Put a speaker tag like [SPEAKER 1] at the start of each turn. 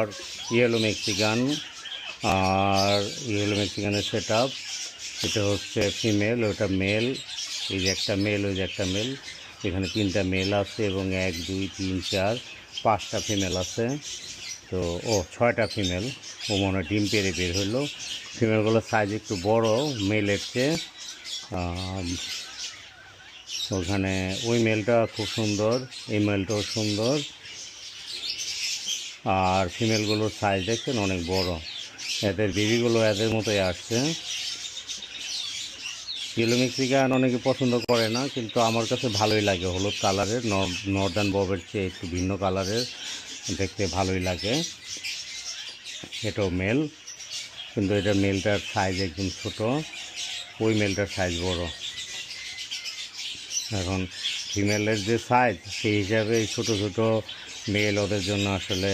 [SPEAKER 1] আর yellow Mexican, আর yellow মেক্সিকানের set up এটা হচ্ছে ফিমেল, ওটা মেল, এই যে একটা মেল, ওই যে একটা মেল, এখানে তিনটা মেল আছে এবং এক, দুই, তিন, চার, পাঁচটা ফিমেল আছে। তো, ও, ছয়টা ফিমেল, ও মনে হয় ডিম পেরে বের হলো। ফিমেলগুলোর সাইজ একটু বড়, মেলের চেয়ে ওখানে ওই মেলটা খুব সুন্দর, এই মেলটাও সুন্দর। আর ফিমেলগুলোর সাইজ দেখছেন অনেক বড়। এদের বেবিগুলো এদের মতোই আসছে। ইয়েলো মেক্সিকান অনেকে পছন্দ করে না, কিন্তু আমার কাছে ভালোই লাগে হলুদ কালারের। নর্দার্ন ববের চেয়ে একটু ভিন্ন কালারের, দেখতে ভালোই লাগে। এটাও মেল কিন্তু এটা মেলটার সাইজ একদম ছোট। ওই মেলটার সাইজ বড়। এখন ফিমেলের যে সাইজ সেই হিসাবে ছোট ছোট মেল ওদের জন্য আসলে